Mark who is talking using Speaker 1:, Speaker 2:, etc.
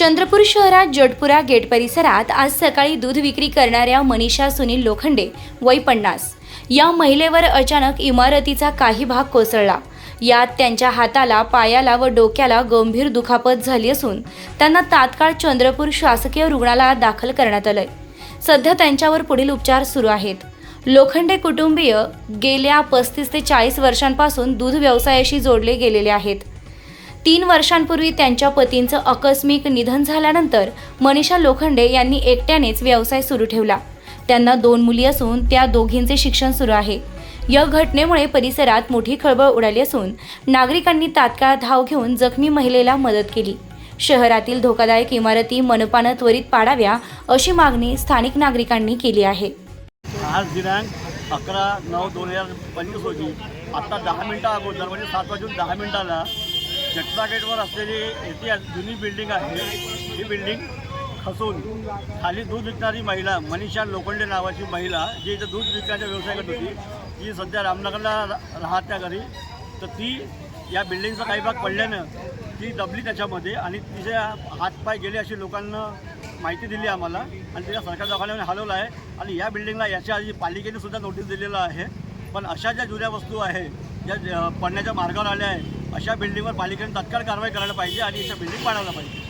Speaker 1: चंद्रपूर शहरात जटपुरा गेट परिसरात आज सकाळी दूध विक्री करणाऱ्या मनीषा सुनील लोखंडे वय पन्नास. या महिलेवर अचानक इमारतीचा काही भाग कोसळला. यात त्यांच्या हाताला पायाला व डोक्याला गंभीर दुखापत झाली असून त्यांना तात्काळ चंद्रपूर शासकीय रुग्णालयात दाखल करण्यात आलंय. सध्या त्यांच्यावर पुढील उपचार सुरू आहेत. लोखंडे कुटुंबीय गेल्या पस्तीस ते चाळीस वर्षांपासून दूध व्यवसायाशी जोडले गेलेले आहेत. तीन वर्षांपूर्वी त्यांच्या पतींचं आकस्मिक निधन झाल्यानंतर मनीषा लोखंडे यांनी एकट्यानेच व्यवसाय सुरू ठेवला. त्यांना दोन मुली असून त्या दोघींचे शिक्षण सुरू आहे. या घटनेमुळे परिसरात मोठी खळबळ उडाली असून नागरिकांनी तात्काळ धाव घेऊन जखमी महिलेला मदत केली. शहरातील धोकादायक इमारती मनपानं त्वरित पाडाव्या अशी मागणी स्थानिक नागरिकांनी केली आहे.
Speaker 2: आज दिनांक अकरा नऊ दोन हजार पंचवीस रोजी आता दहा मिनटं अगोदर म्हणजे सात वाजून दहा मिनिटाला जटला गेटवर असलेली इतिहास जुनी बिल्डिंग आहे. ही बिल्डिंग खसून खाली दूध विकणारी महिला मनीषा लोखंडे नावाची महिला जी इथं दूध विकण्याचा व्यवसाय करत होती ती सध्या रामनगरला रा- राहत्या घरी. तर ती या बिल्डिंगचा काही भाग पडल्यानं ती दबली त्याच्यामध्ये आणि तिचे हातपाय गेले अशी लोकांना माहिती दिली आम्हाला. आणि तिला सरकार दवाखान्यामध्ये हलवलं आहे. आणि या बिल्डिंगला याच्या आधी पालिकेने सुद्धा नोटीस दिलेलं आहे. पण अशा ज्या जुन्या वस्तू आहे ज्या पडण्याच्या मार्गावर आल्या आहे अशा बिल्डिंगवर पालिकेने तत्काळ कारवाई करायला पाहिजे आणि अशा बिल्डिंग पाडायला पाहिजे.